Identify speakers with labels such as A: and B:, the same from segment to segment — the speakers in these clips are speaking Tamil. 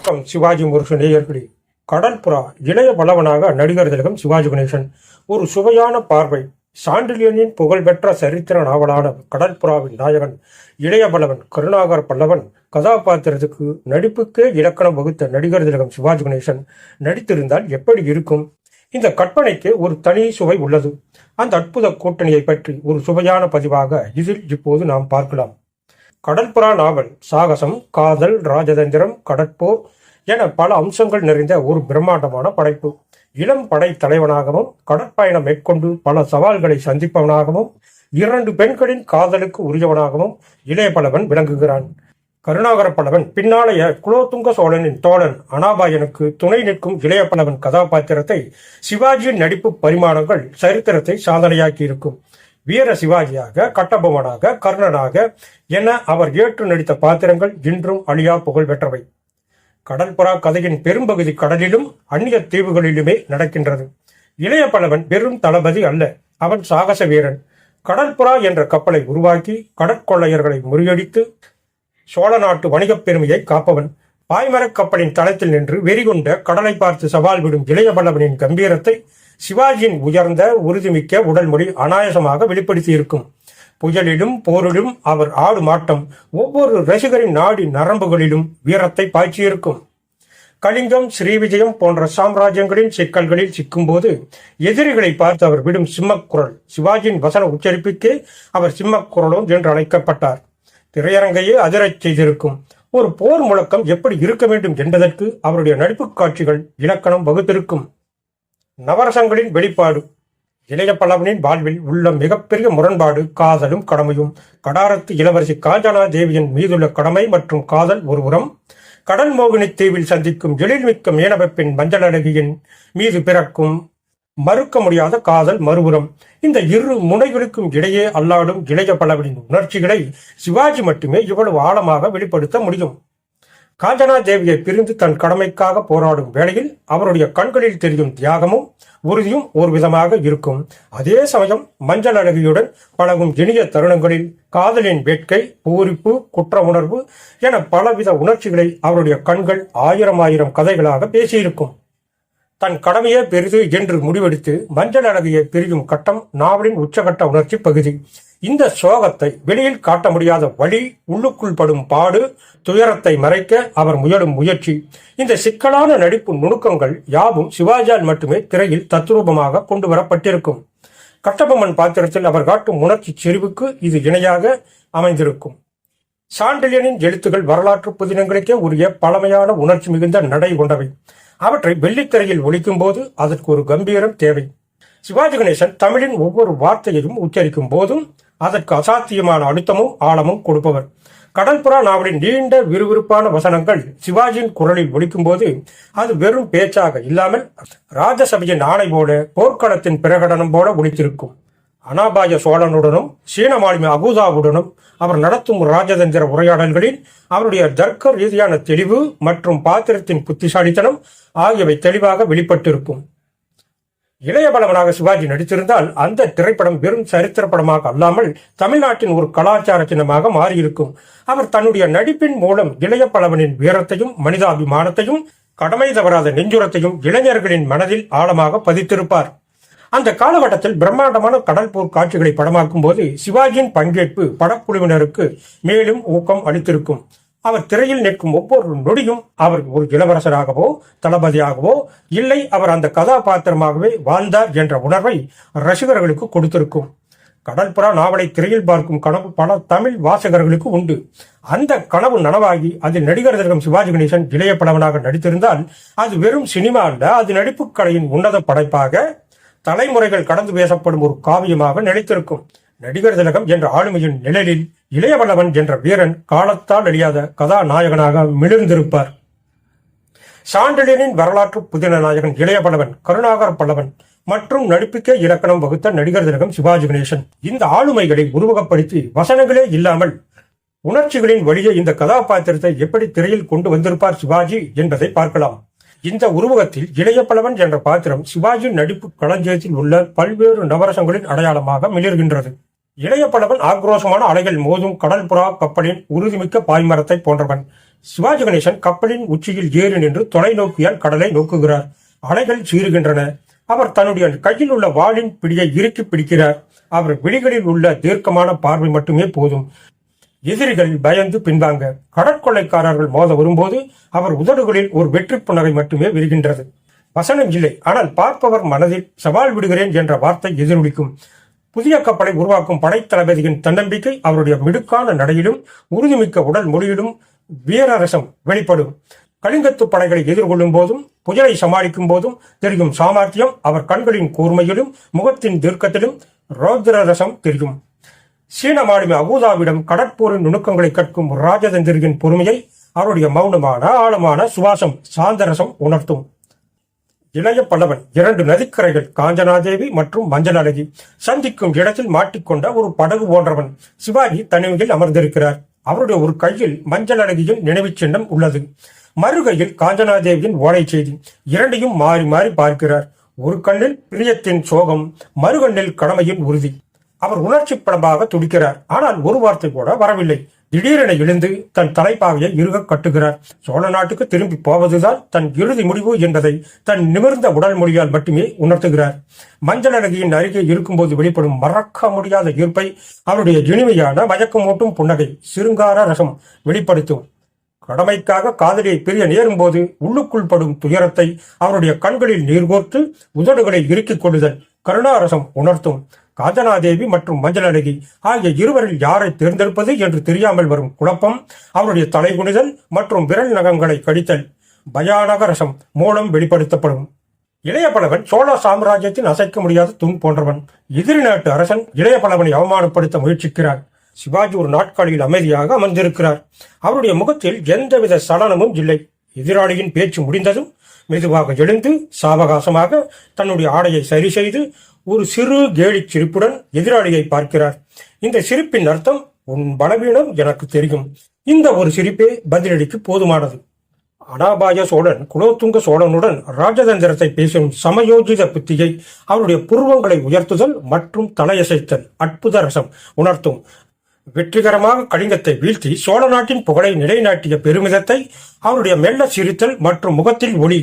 A: வணக்கம் சிவாஜி முருசு நேயர்களே கடற்புறா இளைய பலவனாக நடிகர் திலகம் சிவாஜி கணேசன். ஒரு சுவையான பார்வை சாண்டிலியனின் புகழ்பெற்ற சரித்திர நாவலான கடற்புறாவின் நாயகன் இளைய பலவன் கருணாகர் பல்லவன் கதாபாத்திரத்துக்கு நடிப்புக்கே இலக்கணம் வகுத்த நடிகர் திலகம் சிவாஜி கணேசன் நடித்திருந்தால் எப்படி இருக்கும்? இந்த கற்பனைக்கு ஒரு தனி சுவை உள்ளது. அந்த அற்புத கூட்டணியை பற்றி ஒரு சுவையான பதிவாக இதில் இப்போது நாம் பார்க்கலாம். கடற்புறா நாவல் சாகசம் காதல் ராஜதந்திரம் கடற்போர் என பல அம்சங்கள் நிறைந்த ஒரு பிரம்மாண்டமான படைப்பு. இளம் படை தலைவனாகவும் கடற்பயணம் மேற்கொண்டு பல சவால்களை சந்திப்பவனாகவும் இரண்டு பெண்களின் காதலுக்கு உரியவனாகவும் இளையபலவன் விளங்குகிறான். கருணாகர பல்லவன் பின்னாளைய குலோத்துங்க சோழனின் தோழன் அனாபாயனுக்கு துணை நிற்கும் இளையபலவன் கதாபாத்திரத்தை சிவாஜியின் நடிப்பு பரிமாணங்கள் சரித்திரத்தை சாதனையாக்கி இருக்கும் வீர சிவாஜியாக கட்டபொம்மனாக கர்ணனாக என அவர் ஏற்று நடித்த பாத்திரங்கள் இன்றும் அழியா புகழ் பெற்றவை. கடற்புறா கதையின் பெரும்பகுதி கடலிலும் அந்நிய தீவுகளிலுமே நடக்கின்றது. இளைய பலவன் வெறும் தளபதி அல்ல அவன் சாகச வீரன். கடற்புறா என்ற கப்பலை உருவாக்கி கடற்கொள்ளையர்களை முறியடித்து சோழ நாட்டு வணிகப் பெருமையை காப்பவன். பாய்மரக் கப்பலின் தளத்தில் நின்று வெறிகொண்ட கடலை பார்த்து சவால் விடும் இளைய பல்லவனின் கம்பீரத்தை சிவாஜியின் உயர்ந்த உறுதிமிக்க உடல்மொழி அனாயசமாக வெளிப்படுத்தியிருக்கும். புயலிலும் போரிலும் அவர் ஆடும் ஆட்டம் ஒவ்வொரு ரசிகரின் நாடி நரம்புகளிலும் வீரத்தை பாய்ச்சியிருக்கும். கலிங்கம் ஸ்ரீவிஜயம் போன்ற சாம்ராஜ்யங்களின் சிக்கல்களில் சிக்கும்போது எதிரிகளை பார்த்து அவர் விடும் சிம்மக்குரல் சிவாஜியின் வசன உச்சரிப்புக்கே அவர் சிம்மக்குரலும் என்று அழைக்கப்பட்டார். திரையரங்கையே அதிரச் செய்திருக்கும். ஒரு போர் முழக்கம் எப்படி இருக்க வேண்டும் என்பதற்கு அவருடைய நடிப்புக் காட்சிகள் இலக்கணம் வகுத்திருக்கும். நவரசங்களின் வெளிப்பாடு இளைய பல்லவனின் வாழ்வில் உள்ள மிகப்பெரிய முரண்பாடு காதலும் கடமையும். கடாரத்து இளவரசி காஞ்சனா தேவியின் மீதுள்ள கடமை மற்றும் காதல் ஒருபுறம் கடல் மோகினி தீவில் சந்திக்கும் எழில்மிக்க மீனவப்பின் மஞ்சள் அழகியின் மீது பிறக்கும் மறுக்க முடியாத காதல் மறுபுறம் இந்த இரு முனைகளுக்கும் இடையே அல்லாடும் இளைய பல்லவனின் உணர்ச்சிகளை சிவாஜி மட்டுமே இவ்வளவு ஆழமாக வெளிப்படுத்த முடியும். காஞ்சனா தேவியை பிரிந்து தன் கடமைக்காக போராடும் வேளையில் அவருடைய கண்களில் தெரியும் தியாகமும் உறுதியும் ஒரு விதமாக இருக்கும். அதே சமயம் மஞ்சள் அழகியுடன் பழகும் இனிய தருணங்களில் காதலின் வேட்கை பூரிப்பு குற்ற உணர்வு என பலவித உணர்ச்சிகளை அவருடைய கண்கள் ஆயிரம் ஆயிரம் கதைகளாக பேசியிருக்கும். தன் கடமையே பெரிது என்று முடிவெடுத்து மஞ்சள் அழகியை பிரியும் கட்டம் நாவலின் உச்சகட்ட உணர்ச்சி பகுதி. இந்த சோகத்தை வெளியில் காட்ட முடியாத வழி உள்ளுக்குள் படும் பாடு துயரத்தை மறைக்க அவர் முயலும் முயற்சி. இந்த சிக்கலான நடிப்பு நுணுக்கங்கள் யாவும் சிவாஜியால் மட்டுமே திரையில் தத்ரூபமாக கொண்டு வரப்பட்டிருக்கும். கட்டபொம்மன் பாத்திரத்தில் அவர் காட்டும் உணர்ச்சி செறிவுக்கு இது இணையாக அமைந்திருக்கும். சாண்டிலியனின் எழுத்துகள் வரலாற்று புதினங்களுக்கே உரிய பழமையான உணர்ச்சி மிகுந்த நடை கொண்டவை. அவற்றை வெள்ளித்திரையில் ஒழிக்கும் போது அதற்கு ஒரு கம்பீரம் தேவை. சிவாஜி கணேசன் தமிழின் ஒவ்வொரு வார்த்தையையும் உச்சரிக்கும் போதும் அதற்கு அசாத்தியமான அழுத்தமும் ஆழமும் கொடுப்பவர். கடல்புறா நாவலின் நீண்ட விறுவிறுப்பான வசனங்கள் சிவாஜியின் குரலில் ஒலிக்கும் போது அது வெறும் பேச்சாக இல்லாமல் ராஜசபையின் ஆணை போல போர்க்களத்தின் பிரகடனம் போல ஒழித்திருக்கும் அனாபாய சோழனுடனும் சீன மாலுமி அகூதாவுடனும் அவர் நடத்தும் ராஜதந்திர உரையாடல்களில் அவருடைய தர்க்க ரீதியான தெளிவு மற்றும் பாத்திரத்தின் புத்திசாலித்தனம் ஆகியவை தெளிவாக வெளிப்பட்டிருக்கும். இளைய பலவனாக சிவாஜி நடித்திருந்தால் அந்த திரைப்படம் வெறும் சரித்திர படமாக அல்லாமல் தமிழ்நாட்டின் ஒரு கலாச்சார சின்னமாக மாறியிருக்கும். அவர் தன்னுடைய நடிப்பின் மூலம் இளைய பலவனின் வீரத்தையும் மனிதாபிமானத்தையும் கடமை தவறாத நெஞ்சுரத்தையும் இளைஞர்களின் மனதில் ஆழமாக பதித்திருப்பார். அந்த காலகட்டத்தில் பிரம்மாண்டமான கடல் போர் காட்சிகளை படமாக்கும் போது சிவாஜியின் பங்கேற்பு படக்குழுவினருக்கு மேலும் ஊக்கம் அளித்திருக்கும். அவர் திரையில் நிற்கும் ஒவ்வொரு நொடியும் அவர் ஒரு இளவரசராகவோ தளபதியாகவோ இல்லை அவர் அந்த கதாபாத்திரமாகவே வாழ்ந்தார் என்ற உணர்வை ரசிகர்களுக்கு கொடுத்திருக்கும். கடற்புறா நாவலை திரையில் பார்க்கும் கனவு பல தமிழ் வாசகர்களுக்கு உண்டு. அந்த கனவு நனவாகி அதில் நடிகர் திலகம் சிவாஜி கணேசன் இளைய படவனாக நடித்திருந்தால் அது வெறும் சினிமா அல்ல அது நடிப்புக் கலையின் உன்னத படைப்பாக தலைமுறைகள் கடந்து பேசப்படும் ஒரு காவியமாக நிலைத்திருக்கும். நடிகர் திலகம் என்ற ஆளுமையின் நிழலில் இளையவல்லவன் என்ற வீரன் காலத்தால் அழியாத கதாநாயகனாக மிளிர்ந்திருப்பார். சாண்டலியனின் வரலாற்று புதின நாயகன் இளையபல்லவன் கருணாகர் பல்லவன் மற்றும் நடிப்புக்கே இலக்கணம் வகுத்த நடிகர் திலகம் சிவாஜி கணேசன். இந்த ஆளுமைகளை உருவகப்படுத்தி வசனங்களே இல்லாமல் உணர்ச்சிகளின் வழியே இந்த கதாபாத்திரத்தை எப்படி திரையில் கொண்டு வந்திருப்பார் சிவாஜி என்பதை பார்க்கலாம். இந்த உருவகத்தில் இளைய பலவன் என்ற பாத்திரம் சிவாஜி நடிப்பு களஞ்சியத்தில் உள்ள பல்வேறு நவரசங்களின் அடையாளமாக மிளிர்கின்றது. இளைய படவன் ஆக்ரோஷமான அலைகள் மோதும் கடல் புறா கப்பலின் உறுதிமிக்க பாய்மரத்தை போன்றவன். சிவாஜி கணேசன் கப்பலின் உச்சியில் ஏறி நின்று தொலைநோக்கியால் கடலை நோக்குகிறார். அலைகள் சீறுகின்றன. அவர் தன்னுடைய கையில் உள்ள வாளின் பிடியை இறுக்கி பிடிக்கிறார். அவர் விழிகளில் உள்ள தீர்க்கமான பார்வை மட்டுமே போதும். எதிரிகள் பயந்து பின்வாங்க. கடற்கொள்ளைக்காரர்கள் மோத வரும்போது அவர் உதடுகளில் ஒரு வெற்றி புன்னகை மட்டுமே விரிகின்றது. வசனம் இல்லை. ஆனால் பார்ப்பவர் மனதில் சவால் விடுகிறேன் என்ற வார்த்தை எதிரொலிக்கும். புதிய கப்பலை உருவாக்கும் படைத்தளபதியின் தன்னம்பிக்கை அவருடைய மிடுக்கான நடையிலும் உறுதிமிக்க உடல் மொழியிலும் வீரரசம் வெளிப்படும். கலிங்கத்து படைகளை எதிர்கொள்ளும் போதும் புயலை சமாளிக்கும் போதும் தெரியும் சாமர்த்தியம் அவர் கண்களின் கூர்மையிலும் முகத்தின் தீர்க்கத்திலும் ரௌத்ரரசம் தெரியும். சீன மாலுமி அகூதாவிடம் கடற்போரின் நுணுக்கங்களை கற்கும் ராஜதந்திரியின் பொறுமையை அவருடைய மௌனமான ஆழமான சுவாசம் சாந்தரசம் உணர்த்தும். இளைய பல்லவன் இரண்டு நதிக்கரைகள் காஞ்சனாதேவி மற்றும் மஞ்சள் அழகி சந்திக்கும் இடத்தில் மாட்டிக்கொண்ட ஒரு படகு போன்றவன் சிவாஜி தனிமையில் அமர்ந்திருக்கிறார். அவருடைய ஒரு கையில் மஞ்சள் அழகியின் நினைவுச் சின்னம் உள்ளது. மறுகையில் காஞ்சனாதேவியின் ஓலை செய்தி இரண்டையும் மாறி மாறி பார்க்கிறார். ஒரு கண்ணில் பிரியத்தின் சோகம் மறுகண்ணில் கடமையின் உறுதி. அவர் உணர்ச்சி படமாக துடிக்கிறார். ஆனால் ஒரு வார்த்தை கூட வரவில்லை. திடீரென எழுந்து தன் தலைப்பாகையை இருக கட்டுகிறார். சோழ நாட்டுக்கு திரும்பி போவதுதான் தன் இறுதி முடிவு என்பதை தன் நிமிர்ந்த உடல் மொழியால் மட்டுமே உணர்த்துகிறார். மஞ்சள் அழகியின் அருகே இருக்கும்போது வெளிப்படும் மறக்க முடியாத ஈர்ப்பை அவருடைய இனிமையான மயக்கமூட்டும் புன்னகை சிருங்கார ரசம் வெளிப்படுத்தும். கடமைக்காக காதலியை பிரிய நேரும்போது உள்ளுக்குள் படும் துயரத்தை அவருடைய கண்களில் நீர்கோர்த்து உதடுகளை இறுக்கிக் கொள்ளுதல் கருணாரசம் உணர்த்தும். காஞ்சனாதேவி மற்றும் மஞ்சள் அழகி ஆகிய இருவரில் யாரை தேர்ந்தெடுப்பது என்று தெரியாமல் வரும் குழப்பம் அவருடைய தலைகுனிதல் மற்றும் விரல் நகங்களை கடித்தல் பயானக ரசம் மூலம் வெளிப்படுத்தப்படும். இளைய பலவன் சோழ சாம்ராஜ்யத்தின் அசைக்க முடியாத தூண் போன்றவன். எதிரி நாட்டு அரசன் இளைய பலவனை அவமானப்படுத்த முயற்சிக்கிறார். சிவாஜி ஒரு நாட்காலியில் அமைதியாக அமர்ந்திருக்கிறார். அவருடைய முகத்தில் எந்தவித சலனமும் இல்லை. எதிராளியின் பேச்சு முடிந்ததும் மெதுவாக எழுந்து சாவகாசமாக தன்னுடைய ஆடையை சரி செய்து ஒரு சிறு கேலிச் சிரிப்புடன் எதிராளியை பார்க்கிறார். இந்த சிரிப்பின் அர்த்தம் உன் பலவீனம் எனக்கு தெரியும். இந்த ஒரு சிரிப்பே பதிலடிக்கு போதுமானது அனாபாய சோழன் குலோத்துங்க சோழனுடன் ராஜதந்திரத்தை பேசும் சமயோஜித புத்தியை அவருடைய புருவங்களை உயர்த்துதல் மற்றும் தலையசைத்தல் அற்புத ரசம் உணர்த்தும். வெற்றிகரமாக கலிங்கத்தை வீழ்த்தி சோழ நாட்டின் புகழை நிலைநாட்டிய பெருமிதத்தை அவருடைய மெல்ல சிரித்தல் மற்றும் முகத்தில் ஒளி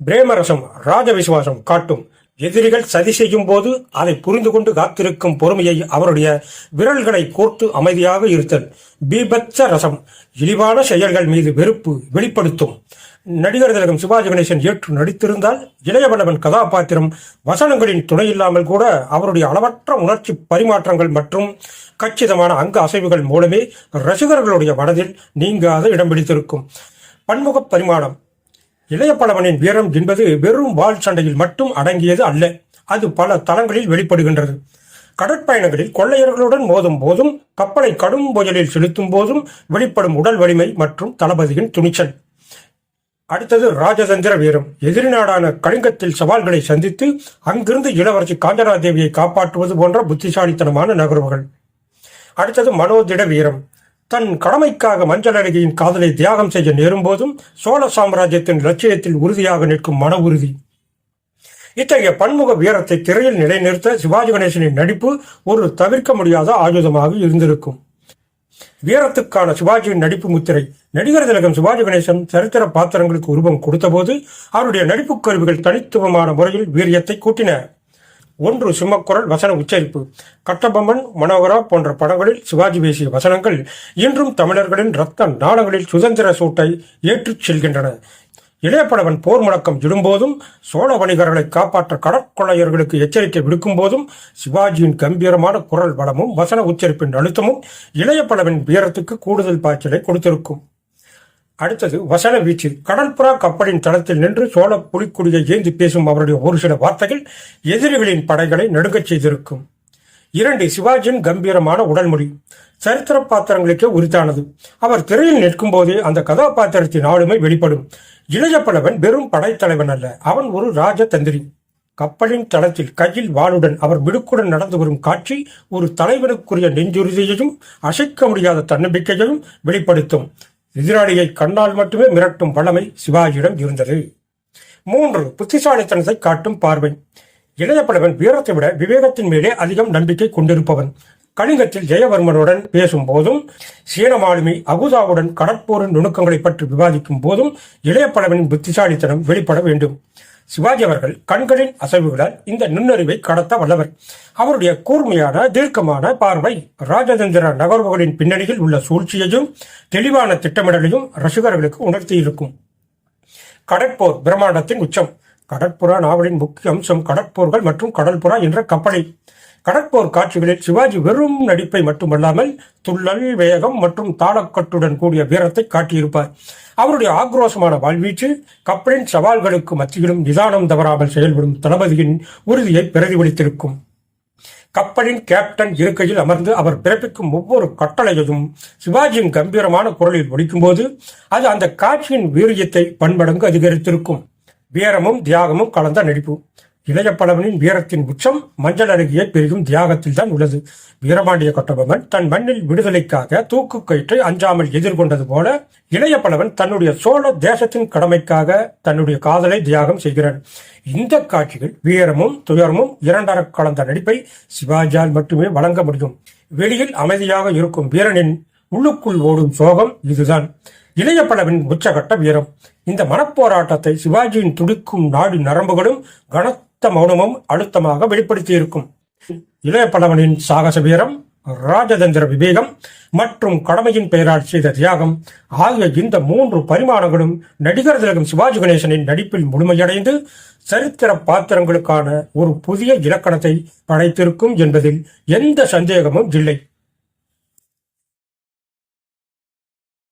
A: பிரேமரசம் ராஜ விசுவாசம் காட்டும். எதிரிகள் சதி செய்யும் போது அதை புரிந்து கொண்டு காத்திருக்கும் பொறுமையை அவருடைய விரல்களை கோர்த்து அமைதியாக இருத்தல். பீபத்ச ரசம். இழிவான செயல்கள் மீது வெறுப்பு வெளிப்படுத்தும். நடிகர் திலகம் சிவாஜி கணேசன் ஏற்று நடித்திருந்தால் இளையவனவன் கதாபாத்திரம் வசனங்களின் துணை இல்லாமல் கூட அவருடைய அளவற்ற உணர்ச்சி பரிமாற்றங்கள் மற்றும் கச்சிதமான அங்க அசைவுகள் மூலமே ரசிகர்களுடைய மனதில் நீங்காத இடம் பிடித்திருக்கும். பன்முக பரிமாணம். இளைய பலவனின் வீரம் என்பது வெறும் வாள் சண்டையில் மட்டும் அடங்கியது அல்ல. அது பல தளங்களில் வெளிப்படுகின்றது. கடற்பயணங்களில் கொள்ளையர்களுடன் மோதும் போதும் கப்பலை கடும் புயலில் செலுத்தும் போதும் வெளிப்படும் உடல் வலிமை மற்றும் தளபதியின் துணிச்சல். அடுத்தது ராஜதந்திர வீரம். எதிரி நாடான கலிங்கத்தில் சவால்களை சந்தித்து அங்கிருந்து இளவரசி காஞ்சனா தேவியை காப்பாற்றுவது போன்ற புத்திசாலித்தனமான நகர்வுகள். அடுத்தது மனோதிட வீரம். தன் கடமைக்காக மஞ்சள் அழகியின் காதலை தியாகம் செய்ய நேரும்போதும் சோழ சாம்ராஜ்யத்தின் லட்சியத்தில் உறுதியாக நிற்கும் மன உறுதி. இத்தகைய பன்முக வீரத்தை திரையில் நிலைநிறுத்த சிவாஜி கணேசனின் நடிப்பு ஒரு தவிர்க்க முடியாத ஆயுதமாக இருந்திருக்கும். வீரத்துக்கான சிவாஜியின் நடிப்பு முத்திரை நடிகர் திலகம் சிவாஜி கணேசன் சரித்திர பாத்திரங்களுக்கு உருவம் கொடுத்தபோது அவருடைய நடிப்பு கருவிகள் தனித்துவமான முறையில் வீரியத்தை கூட்டின. ஒன்று சிம்மக்குரல் வசன உச்சரிப்பு. கட்டபொம்மன் மனோகரா போன்ற படங்களில் சிவாஜி பேசிய வசனங்கள் இன்றும் தமிழர்களின் ரத்த நாளங்களில் சுதந்திர சூட்டை ஏற்றுச் செல்கின்றன. இளையப்படவன் போர் முழக்கம் இடும்போதும் சோழ வணிகர்களை காப்பாற்ற கடற்கொள்ளையர்களுக்கு எச்சரிக்கை விடுக்கும் போதும் சிவாஜியின் கம்பீரமான குரல் வளமும் வசன உச்சரிப்பின் அழுத்தமும் இளையப்படவின் வீரத்துக்கு கூடுதல் பாய்ச்சலை கொடுத்திருக்கும். அடுத்தது வசன வீச்சு கடற்புறா கப்பலின் தளத்தில் நின்று சோழ புலிக்குடியை ஏந்தி பேசும் அவருடைய ஒரு சில வார்த்தைகள் எதிரிகளின் படைகளை நடுங்கச் செய்திருக்கும். இரண்டு சிவாஜியின் கம்பீரமான உடல்மொழி. சரித்திர பாத்திரங்களுக்கே உரித்தானது. அவர் திரையில் நிற்கும் போதே அந்த கதாபாத்திரத்தின் ஆளுமை வெளிப்படும். இளைய பலவன் வெறும் படைத்தலைவன் அல்ல அவன் ஒரு ராஜ தந்திரி கப்பலின் தளத்தில் கையில் வாளுடன் அவர் மிடுக்குடன் நடந்து வரும் காட்சி ஒரு தலைவனுக்குரிய நெஞ்சுறுதியையும் அசைக்க முடியாத தன்னம்பிக்கையையும் வெளிப்படுத்தும். எதிராளியை கண்ணால் மட்டுமே மிரட்டும் வல்லமை சிவாஜியிடம் இருந்தது. மூன்று புத்திசாலித்தனத்தை காட்டும் பார்வை. இளையப்படவன் வீரத்தை விட விவேகத்தின் மேலே அதிகம் நம்பிக்கை கொண்டிருப்பவன். கலிங்கத்தில் ஜெயவர்மனுடன் பேசும் போதும் சீன மாலுமி அகுதாவுடன் கடற்போரின் நுணுக்கங்களை பற்றி விவாதிக்கும் போதும் இளையப்படவனின் புத்திசாலித்தனம் வெளிப்பட வேண்டும். சிவாஜி அவர்கள் கண்களின் அசைவுகளால் இந்த நுண்ணறிவை கடத்த வல்லவர். அவருடைய கூர்மையான தீர்க்கமான பார்வை ராஜதந்திர நகர்வுகளின் பின்னணியில் உள்ள சூழ்ச்சியையும் தெளிவான திட்டமிடலையும் ரசிகர்களுக்கு உணர்த்தியிருக்கும். கடற்போர் பிரம்மாண்டத்தின் உச்சம். கடற்புறா நாவலின் முக்கிய அம்சம் கடற்போர்கள் மற்றும் கடற்புறா என்ற கப்பலை. கடற்போர் காட்சிகளில் சிவாஜி வெறும் நடிப்பை மட்டுமல்லாமல் துள்ளல் வேகம் மற்றும் தாளக்கட்டுடன் கூடிய வீரத்தை காட்டியிருப்பார். அவருடைய ஆக்ரோஷமான வாழ்வீச்சு கப்பலின் சவால்களுக்கு மத்தியிலும் நிதானம் தவறாமல் செயல்படும் தளபதியின் உறுதியை பிரதிபலித்திருக்கும். கப்பலின் கேப்டன் இருக்கையில் அமர்ந்து அவர் பிறப்பிக்கும் ஒவ்வொரு கட்டளையையும் சிவாஜியின் கம்பீரமான குரலில் ஒலிக்கும்போது அது அந்த காட்சியின் வீரியத்தை பன்மடங்கு அதிகரித்திருக்கும். வீரமும் தியாகமும் கலந்த நடிப்பு. இளைய பலவனின் வீரத்தின் உச்சம் மஞ்சள் அருகே பெரிதும் தியாகத்தில் தான் உள்ளது. வீரபாண்டிய கொட்டபொம்மன் தன் மண்ணில் விடுதலைக்காக தூக்கு கயிற்றை அஞ்சாமல் எதிர்கொண்டது போல இளைய பலவன் தன்னுடைய சோழ தேசத்தின் கடமைக்காக தன்னுடைய காதலை தியாகம் செய்கிறான். இந்த காட்சிகள் வீரமும் துயரமும் இரண்டர கலந்த நடிப்பை சிவாஜியால் மட்டுமே வழங்க முடியும். வெளியில் அமைதியாக இருக்கும் வீரனின் உள்ளுக்குள் ஓடும் சோகம் இதுதான். இளைய பலவின் உச்சகட்ட வீரம். இந்த மனப்போராட்டத்தை சிவாஜியின் துடிக்கும் நாடி நரம்புகளும் கன கனத்த மௌனமும் அழுத்தமாக வெளிப்படுத்தியிருக்கும். இளைய பலவனின் சாகச வீரம் ராஜதந்திர விவேகம் மற்றும் கடமையின் பெயரால் செய்த தியாகம் ஆகிய இந்த மூன்று பரிமாணங்களும் நடிகர் திலகம் சிவாஜி கணேசனின் நடிப்பில் முழுமையடைந்து சரித்திர பாத்திரங்களுக்கான ஒரு புதிய இலக்கணத்தை படைத்திருக்கும் என்பதில் எந்த சந்தேகமும் இல்லை.